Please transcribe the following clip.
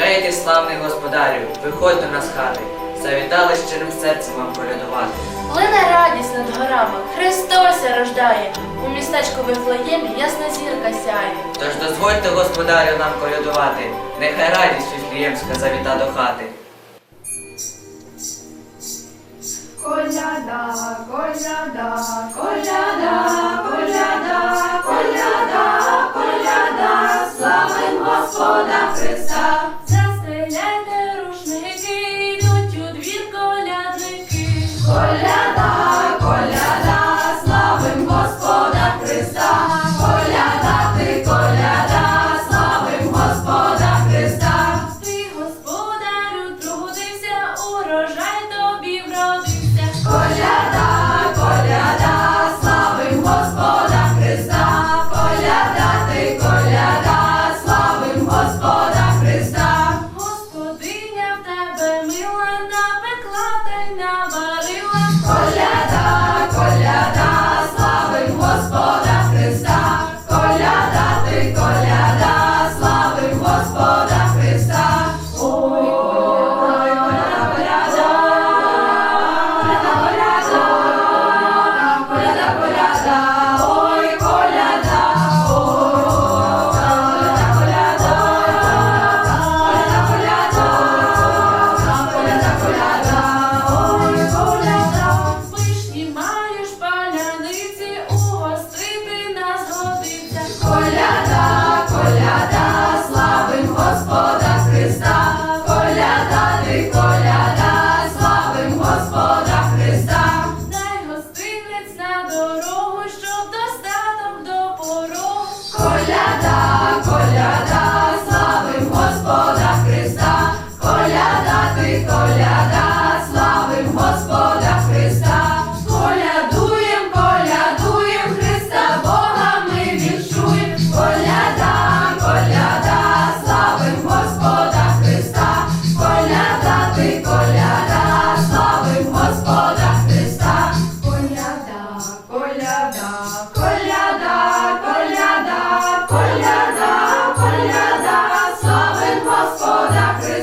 Гей, ти славний господарю, виходь до нас хати, завітали щирим серцем вам колядувати. Лине радість над горами, Христос ся рождає, у містечку Вифлеємі ясна зірка сяє. Тож дозвольте господарю нам колядувати, нехай радість Віфліємська завіта до хати. Коляда, коляда, урожай тобі вродився. Коляда, коляда, славим Господа Христа. Коляда, ти коляда, славим Господа Христа. Господиня в тебе мила, напекла та й наварила. Коляда, коляда, славим Господа Христа. Коляда, da.